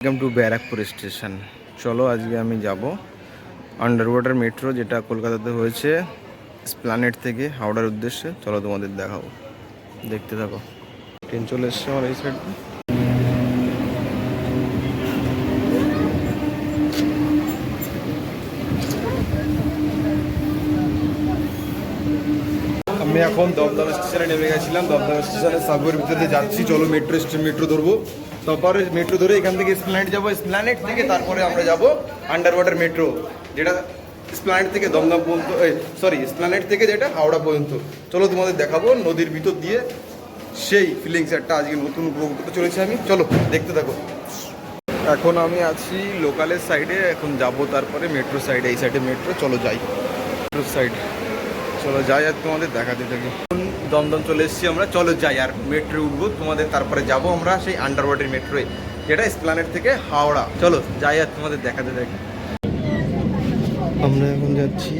Welcome to Barrackpore station চলো আজকে আমি যাব আন্ডার ওয়াটার মেট্রো যেটা কলকাতাতে হয়েছে স্প্ল্যানেট থেকে হাওড়ার উদ্দেশ্যে। চলো তোমাদের দেখাবো। দেখতে থাকো। ট্রেন চলে এসছে আমার এই সাইড আমি এখন দমদম স্টেশনে নেমে গেছিলাম। দমদম স্টেশনে সাবওয়ের ভিতরে যাচ্ছি। চলো মেট্রো স্টেশন মেট্রো ধরবো। তারপরে মেট্রো ধরে এখান থেকে স্প্ল্যানেট যাব। স্প্ল্যানেট থেকে তারপরে আমরা যাব আন্ডার ওয়াটার মেট্রো যেটা স্প্ল্যানেট থেকে দমদম পর্যন্ত সরি স্প্ল্যানেট থেকে যেটা হাওড়া পর্যন্ত। চলো তোমাদের দেখাবো নদীর ভিতর দিয়ে সেই ফিলিংস একটা আজকে নতুন উপভোগ করতে চলেছি আমি। চলো, দেখতে থাকো। এখন আমি আছি লোকালের সাইডে এখন যাব তারপরে মেট্রো সাইডে এই সাইডে মেট্রো চলো যাই। মেট্রো সাইড চলো যাই আর তোমাদের দেখাতে থাকি। দমদম চলে এসেছি আমরা। চলো যাই, আর মেট্রো উঠবো। তোমাদের তারপরে যাব আমরা সেই আন্ডার ওয়াটার মেট্রোয়ে, যেটা স্প্ল্যানেট থেকে হাওড়া। চলো যাই আর তোমাদের দেখাতে থাকি। আমরা এখন যাচ্ছি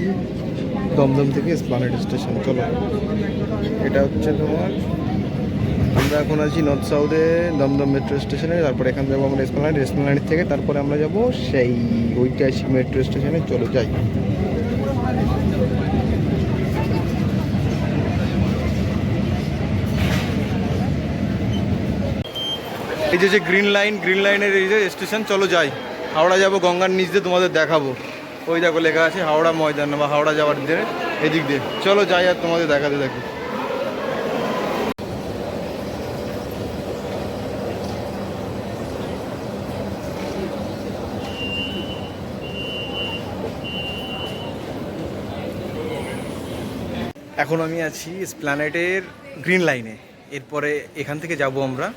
দমদম থেকে স্প্ল্যানেট স্টেশন চলো। এটা হচ্ছে তোমার, আমরা এখন আছি নর্থ সাউথে দমদম মেট্রো স্টেশনে তারপরে এখান যাব আমরা স্প্ল্যানেট স্প্ল্যানেট থেকে, তারপরে আমরা যাব সেই ঐতিহাসিক মেট্রো স্টেশনে চলো যাই। এই যে যে গ্রিন লাইন গ্রিন লাইনের এই যে স্টেশন চলো যাই। হাওড়া যাব, গঙ্গার নিচ দিয়ে তোমাদের দেখাবো। ওই দেখো লেখা আছে, হাওড়া ময়দান বা হাওড়া যাওয়ার দিয়ে এদিক দিয়ে। চলো যাই আর তোমাদের দেখাতে দেখো। এখন আমি আছি স্প্ল্যানেটের গ্রিন লাইনে এরপরে এখান থেকে যাব আমরা।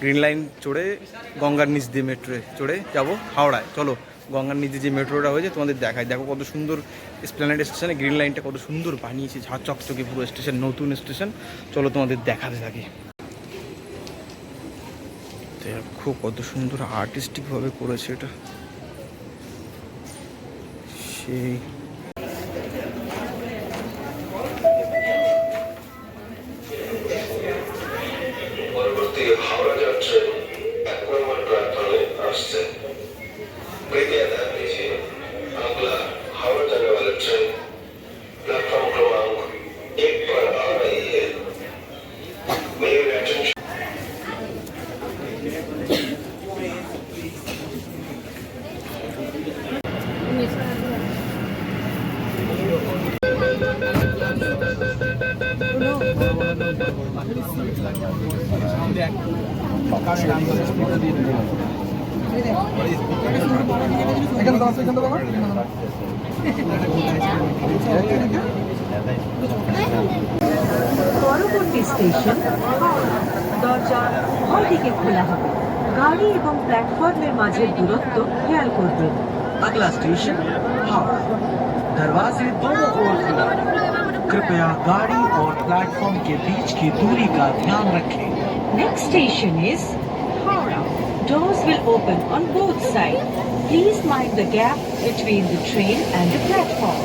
গ্রিন লাইন চড়ে গঙ্গার নিচ দিয়ে মেট্রোয়ে চড়ে যাব হাওড়ায়। চলো, গঙ্গার নিচে যে মেট্রোটা হয়েছে তোমাদের দেখায় দেখো কত সুন্দর স্প্ল্যানেট স্টেশনে গ্রিন লাইনটা কত সুন্দর বানিয়েছে ঝাঁ চকচকে পুরো স্টেশন নতুন স্টেশন চলো তোমাদের দেখাতে থাকি। দেখো কত সুন্দর আর্টিস্টিকভাবে করেছে এটা। সেই পরবর্তী স্টেশন হাওড়া। দরজা উভয় দিকে খোলা হবে গাড়ি এবং প্ল্যাটফর্মের মাঝের দূরত্ব খেয়াল করবেন अगला स्टेशन हावड़ा दरवाजे दोनों ओर खुले कृपया गाड़ी और प्लेटफॉर्म के बीच की दूरी का ध्यान रखें Next station is Howrah. Doors will open on both sides. Please mind the gap between the train and the platform.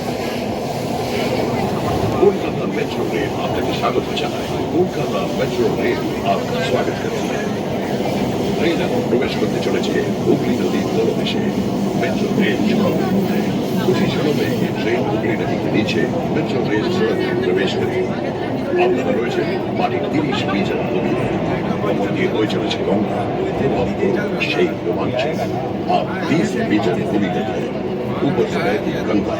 Kolkata metro rail আপনাকে স্বাগত জানায় কলকাতা মেট্রো রেল আপনার স্বাগত করছি ট্রেন এখন প্রবেশ করতে চলেছে হুগলি নদীর তলদেশে মেট্রো রেল সড়কের মধ্যে খুশি সড়কে ট্রেন হুগলি নদীর নিচে মেট্রো রেল সড়কে প্রবেশ করে আপনারা রয়েছেন মাটির তিরিশ মিটার গভীরে ওপর দিয়ে বয়ে চলেছে গঙ্গা অনুভব করুন সেই রোমাঞ্চ आप बीस मीटर गभीर है ऊपर से बहती गंगा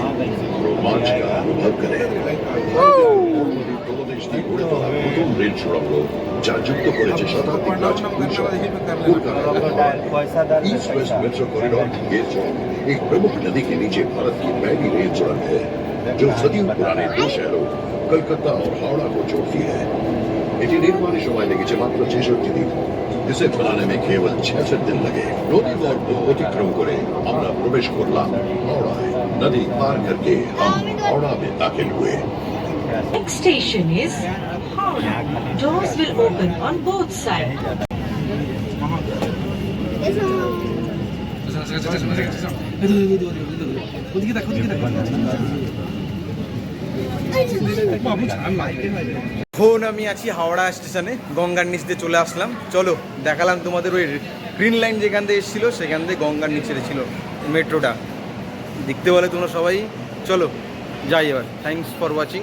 रोमांच का अनुभव करें প্রদেশ দিয়ে গড়ে তোলা প্রথম রেল সুড়ঙ্গ যা যুক্ত করেছে শতাব্দী প্রাচীন Calcutta east west metro corridor की ये सड़क एक प्रमुख नदी के नीचे भारत की पहली रेल सड़क है जो सदियों पुराने दो शहरों कलकत्ता और हावड़ा को जोड़ती है এটি নির্মাণের সময় লেগেছে মাত্র ছেষট্টি দিন इसे बनाने में केवल छियासठ दिन लगे नदी को अतिक्रम করে আমরা প্রবেশ করলাম হাওড়ায় নদী পার करके हम हावड़ा में दाखिल हुए Next station is Howrah. Doors will open on both sides. এখন আমি আছি হাওড়া স্টেশনে, গঙ্গার নিচ দিয়ে চলে আসলাম। চলো, দেখালাম তোমাদের ওই গ্রিন লাইন যেখান থেকে এসেছিল, সেখান থেকে গঙ্গার নিচে ছিল মেট্রোটা। দেখতে বলে তোমরা সবাই। চলো, যাই এবার। Thanks for watching